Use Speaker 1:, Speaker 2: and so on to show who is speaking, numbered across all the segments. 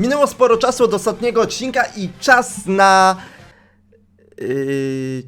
Speaker 1: Minęło sporo czasu od ostatniego odcinka i czas na... Yy,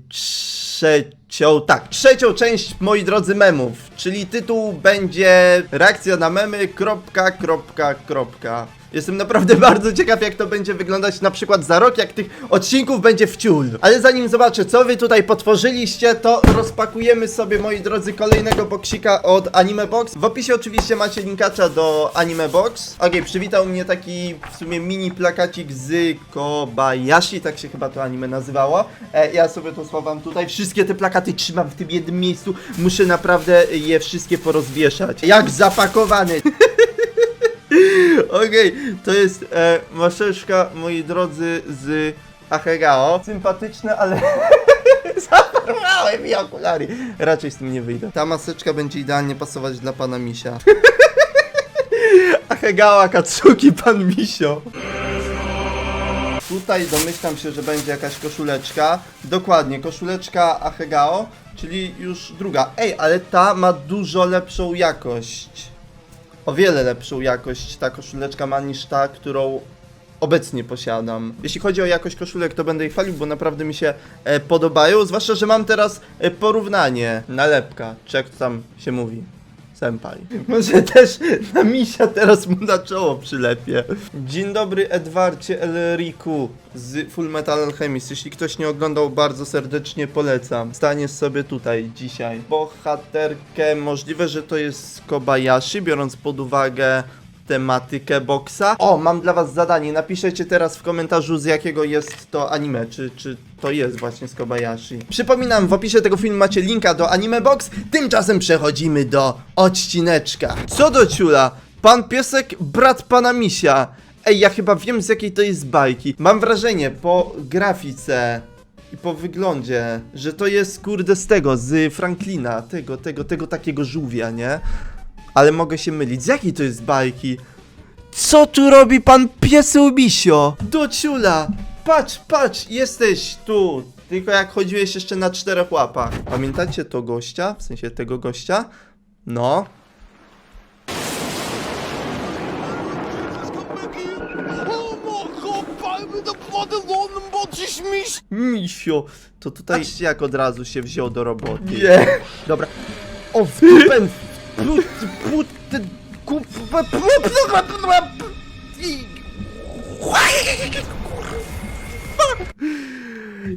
Speaker 1: trzecią, tak, trzecią część, moi drodzy, memów, czyli tytuł będzie reakcja na memy, kropka, kropka, kropka. Jestem naprawdę bardzo ciekaw, jak to będzie wyglądać na przykład za rok, jak tych odcinków będzie w ciul. Ale zanim zobaczę, co wy tutaj potworzyliście, to rozpakujemy sobie, moi drodzy, kolejnego boksika od Anime Box. W opisie oczywiście macie linkacza do Anime Box. Okej, przywitał mnie taki w sumie mini plakacik z Kobayashi, tak się chyba to anime nazywało. E, ja sobie to schowam tutaj. Wszystkie te plakaty trzymam w tym jednym miejscu. Muszę naprawdę je wszystkie porozwieszać. Jak zapakowany. Okej, to jest e, moi drodzy, z Ahegao. Sympatyczne, ale zaparowałem mi okulary. Raczej z tym nie wyjdę. Ta maseczka będzie idealnie pasować dla pana Misia. Ahegao Katsuki, pan Misio. Tutaj domyślam się, że będzie jakaś koszuleczka. Dokładnie, koszuleczka Ahegao, czyli już druga. Ej, ale ta ma dużo lepszą jakość o wiele lepszą jakość ta koszuleczka ma niż ta, którą obecnie posiadam. Jeśli chodzi o jakość koszulek, to będę ich chwalił, bo naprawdę mi się e, podobają, zwłaszcza, że mam teraz e, porównanie. Nalepka, czy jak to tam się mówi. Senpai. Może też na misia teraz mu na czoło przylepię. Dzień dobry Edwardzie Elriku z Full Metal Alchemist. Jeśli ktoś nie oglądał, bardzo serdecznie polecam. Staniesz sobie tutaj dzisiaj. Bohaterkę, możliwe, że to jest Kobayashi, biorąc pod uwagę tematykę boksa. O, mam dla was zadanie. Napiszecie teraz w komentarzu z jakiego jest to anime, czy, czy to jest właśnie z Kobayashi. Przypominam, w opisie tego filmu macie linka do Anime Box. Tymczasem przechodzimy do odcineczka. Co do ciula? Pan piesek, brat pana misia. Ej, ja chyba wiem z jakiej to jest bajki. Mam wrażenie po grafice i po wyglądzie, że to jest kurde z tego, z Franklina, tego, tego, tego takiego żółwia, nie? Ale mogę się mylić. Z jakiej to jest bajki? Co tu robi pan pieseł misio? Do ciula! Patrz, patrz, jesteś tu! Tylko jak chodziłeś jeszcze na czterech łapach. Pamiętacie to gościa? W sensie tego gościa? No. Misio, to tutaj jak od razu się wziął do roboty. Nie. Dobra. O, w! Plut, plut, kup,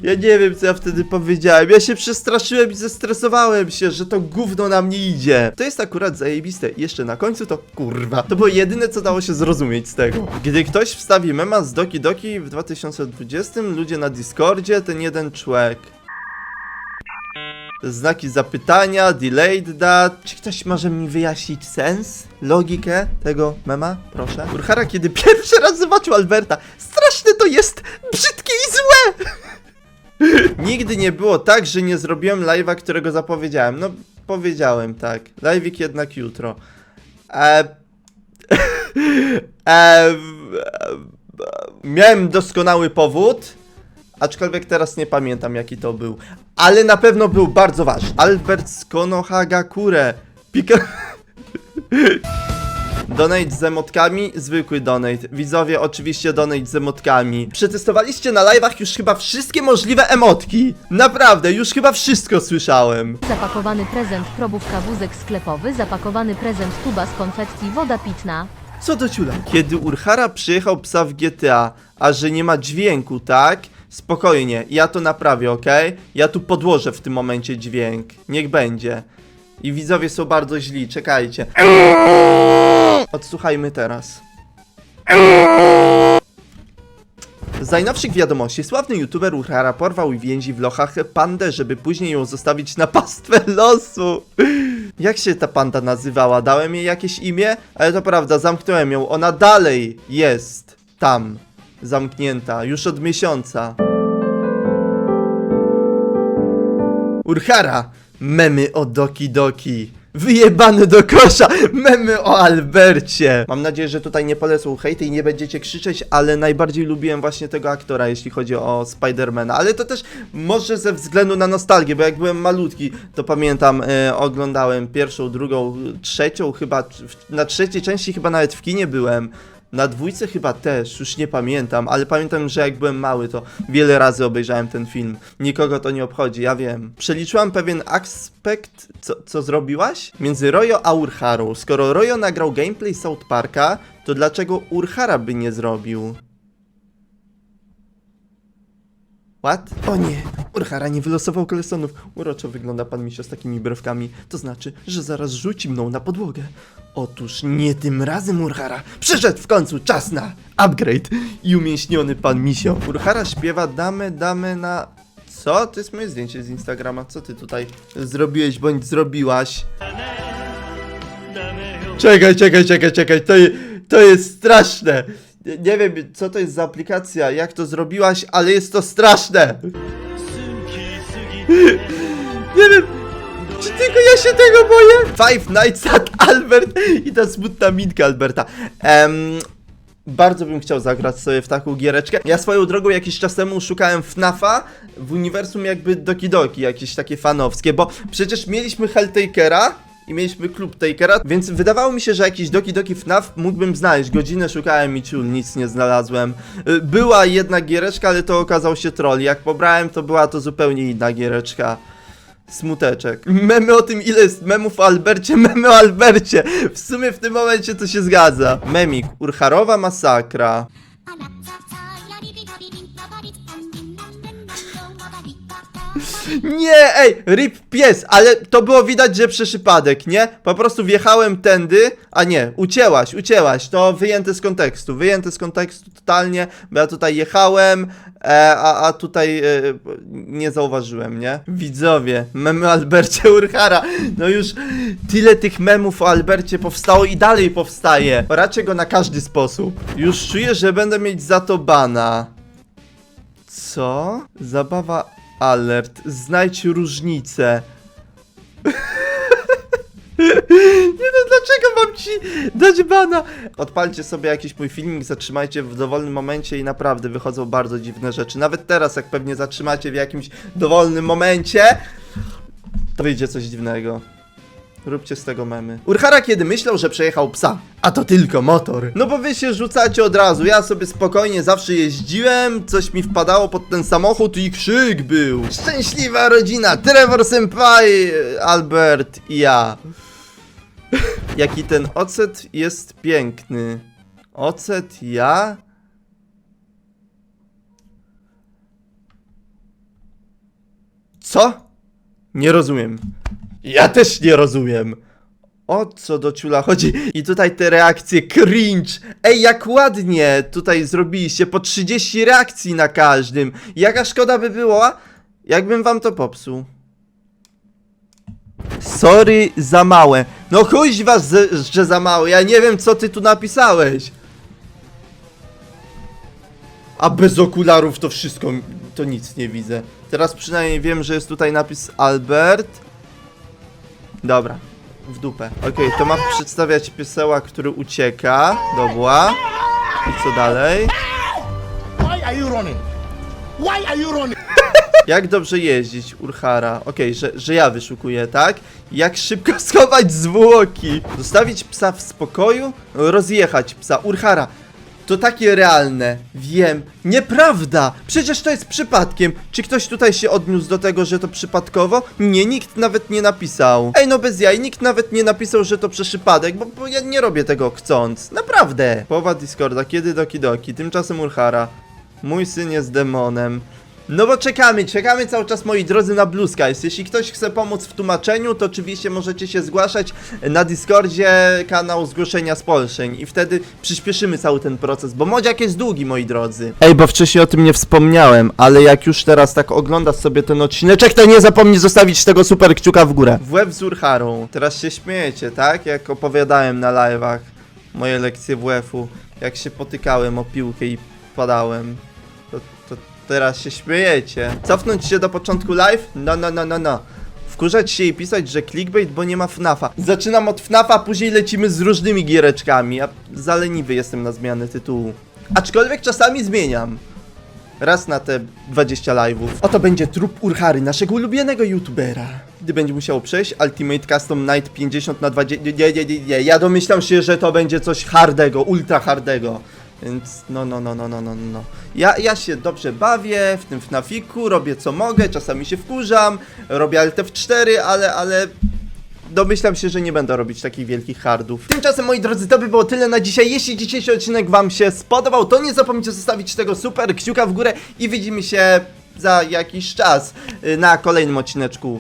Speaker 1: Ja nie wiem, co ja wtedy powiedziałem. Ja się przestraszyłem i zestresowałem się, że to gówno na mnie idzie. To jest akurat zajebiste. Jeszcze na końcu to kurwa. To było jedyne, co dało się zrozumieć z tego. Gdy ktoś wstawi mema z Doki Doki w 2020, ludzie na Discordzie, ten jeden człowiek. Znaki zapytania, delayed that. Czy ktoś może mi wyjaśnić sens, logikę tego mema? Proszę. Urhara, kiedy pierwszy raz zobaczył Alberta, straszne to jest, brzydkie i złe! Nigdy nie było tak, że nie zrobiłem live'a, którego zapowiedziałem. No, powiedziałem tak. Live'ik jednak jutro. E... e... Miałem doskonały powód, aczkolwiek teraz nie pamiętam jaki to był. Ale na pewno był bardzo ważny. Albert z Konohagakure. Pika... Donate z emotkami, zwykły donate. Widzowie, oczywiście donate z emotkami. Przetestowaliście na live'ach już chyba wszystkie możliwe emotki. Naprawdę, już chyba wszystko słyszałem.
Speaker 2: Zapakowany prezent, probówka wózek sklepowy, zapakowany prezent, tuba z konfetti, woda pitna.
Speaker 1: Co do ciula? Kiedy Urhara przyjechał psa w GTA, a że nie ma dźwięku, tak? Spokojnie, ja to naprawię, ok? Ja tu podłożę w tym momencie dźwięk. Niech będzie. I widzowie są bardzo źli, czekajcie. Odsłuchajmy teraz. Z najnowszych wiadomości, sławny youtuber Urhara porwał i więzi w lochach pandę, żeby później ją zostawić na pastwę losu. Jak się ta panda nazywała? Dałem jej jakieś imię? Ale to prawda, zamknąłem ją. Ona dalej jest tam. Zamknięta. Już od miesiąca. Urhara! Memy o Doki Doki. Wyjebany do kosza! Memy o Albercie! Mam nadzieję, że tutaj nie polecą hejty i nie będziecie krzyczeć, ale najbardziej lubiłem właśnie tego aktora, jeśli chodzi o Spidermana. Ale to też może ze względu na nostalgię, bo jak byłem malutki, to pamiętam, e, oglądałem pierwszą, drugą, trzecią chyba, na trzeciej części chyba nawet w kinie byłem. Na dwójce chyba też, już nie pamiętam, ale pamiętam, że jak byłem mały, to wiele razy obejrzałem ten film. Nikogo to nie obchodzi, ja wiem. Przeliczyłam pewien aspekt, co, co zrobiłaś? Między Royo a Urharą. Skoro Royo nagrał gameplay South Parka, to dlaczego Urhara by nie zrobił? What? O nie, Urhara nie wylosował kolesonów. Uroczo wygląda pan misio z takimi brewkami. To znaczy, że zaraz rzuci mną na podłogę. Otóż nie tym razem Urhara. Przyszedł w końcu czas na upgrade i umięśniony pan misio. Urhara śpiewa damy, damy na... Co? To jest moje zdjęcie z Instagrama. Co ty tutaj zrobiłeś bądź zrobiłaś? Czekaj, czekaj, czekaj, czekaj. To, to jest straszne. Nie, nie wiem, co to jest za aplikacja, jak to zrobiłaś, ale jest to straszne. Nie wiem, czy tylko ja się tego boję? Five Nights at Albert i ta smutna minka Alberta. Em, bardzo bym chciał zagrać sobie w taką giereczkę. Ja swoją drogą jakiś czas temu szukałem FNAFa w uniwersum jakby Doki Doki, jakieś takie fanowskie, bo przecież mieliśmy Helltakera i mieliśmy klub Takera, więc wydawało mi się, że jakiś Doki Doki FNAF mógłbym znaleźć. Godzinę szukałem i nic nie znalazłem. Y, Była jedna giereczka, ale to okazał się troll. Jak pobrałem, to była to zupełnie inna giereczka. Smuteczek. Memy o tym, ile jest memów o Albercie, memy o Albercie. W sumie w tym momencie to się zgadza. Memik, Urcharowa masakra. Nie, ej, rip pies, ale to było widać, że przypadek, nie? Po prostu wjechałem tędy, a nie, ucięłaś, ucięłaś, to wyjęte z kontekstu, wyjęte z kontekstu totalnie, bo ja tutaj jechałem, e, a, a tutaj e, nie zauważyłem, nie? Widzowie, memy Albercie Urchara, no już tyle tych memów o Albercie powstało i dalej powstaje, raczej go na każdy sposób. Już czuję, że będę mieć za to bana. Co? Zabawa alert. Znajdź różnicę. Nie no, dlaczego mam ci dać bana? Odpalcie sobie jakiś mój filmik, zatrzymajcie w dowolnym momencie i naprawdę wychodzą bardzo dziwne rzeczy. Nawet teraz, jak pewnie zatrzymacie w jakimś dowolnym momencie, to wyjdzie coś dziwnego. Róbcie z tego memy. Urhara kiedy myślał, że przejechał psa, a to tylko motor. No bo wy się rzucacie od razu, ja sobie spokojnie zawsze jeździłem, coś mi wpadało pod ten samochód i krzyk był. Szczęśliwa rodzina, Trevor Senpai, Albert i ja. Jaki ten ocet jest piękny. Ocet, ja? Co? Nie rozumiem. Ja też nie rozumiem. O co do ciula chodzi? I tutaj te reakcje cringe. Ej, jak ładnie tutaj zrobiliście po 30 reakcji na każdym. Jaka szkoda by była, jakbym wam to popsuł. Sorry za małe. No chuj was, że- za małe. Ja nie wiem, co ty tu napisałeś. A bez okularów to wszystko, to nic nie widzę. Teraz przynajmniej wiem, że jest tutaj napis Albert. Dobra, w dupę. Okej, to ma przedstawiać pieseła, który ucieka. Dobra. I co dalej?
Speaker 3: Why are you running? Why are you running?
Speaker 1: Jak dobrze jeździć, Urhara? Okej, że, że ja wyszukuję, tak? Jak szybko schować zwłoki? Zostawić psa w spokoju? Rozjechać psa. Urhara, to takie realne. Wiem. Nieprawda! Przecież to jest przypadkiem. Czy ktoś tutaj się odniósł do tego, że to przypadkowo? Nie, nikt nawet nie napisał. Ej, no bez jaj, nikt nawet nie napisał, że to przypadek, bo, bo ja nie robię tego chcąc. Naprawdę. Połowa Discorda, kiedy doki doki? Tymczasem Urhara. Mój syn jest demonem. No bo czekamy, czekamy cały czas moi drodzy na Blue Skies. Jeśli ktoś chce pomóc w tłumaczeniu, to oczywiście możecie się zgłaszać na Discordzie kanał zgłoszenia spolszeń i wtedy przyspieszymy cały ten proces, bo modziak jest długi moi drodzy. Ej, bo wcześniej o tym nie wspomniałem, ale jak już teraz tak oglądasz sobie ten odcineczek, to nie zapomnij zostawić tego super kciuka w górę. W łeb z Urharą. Teraz się śmiejecie, tak? Jak opowiadałem na live'ach moje lekcje WF-u, jak się potykałem o piłkę i padałem. Teraz się śmiejecie. Cofnąć się do początku live? No, no, no, no, no. Wkurzać się i pisać, że clickbait, bo nie ma FNAFa. Zaczynam od FNAFa, później lecimy z różnymi giereczkami, a zaleniwy jestem na zmianę tytułu. Aczkolwiek czasami zmieniam. Raz na te 20 live'ów. Oto będzie trup Urhary, naszego ulubionego youtubera. gdy będzie musiało przejść Ultimate Custom Night 50 na 20. Nie, nie, nie, nie. Ja domyślam się, że to będzie coś hardego, ultra hardego. Więc no, no, no, no, no, no, no. Ja, ja się dobrze bawię w tym FNAFiku, robię co mogę, czasami się wkurzam, robię Alt F4, ale, ale domyślam się, że nie będę robić takich wielkich hardów. Tymczasem, moi drodzy, to by było tyle na dzisiaj. Jeśli dzisiejszy odcinek wam się spodobał, to nie zapomnijcie zostawić tego super kciuka w górę i widzimy się za jakiś czas y, na kolejnym odcineczku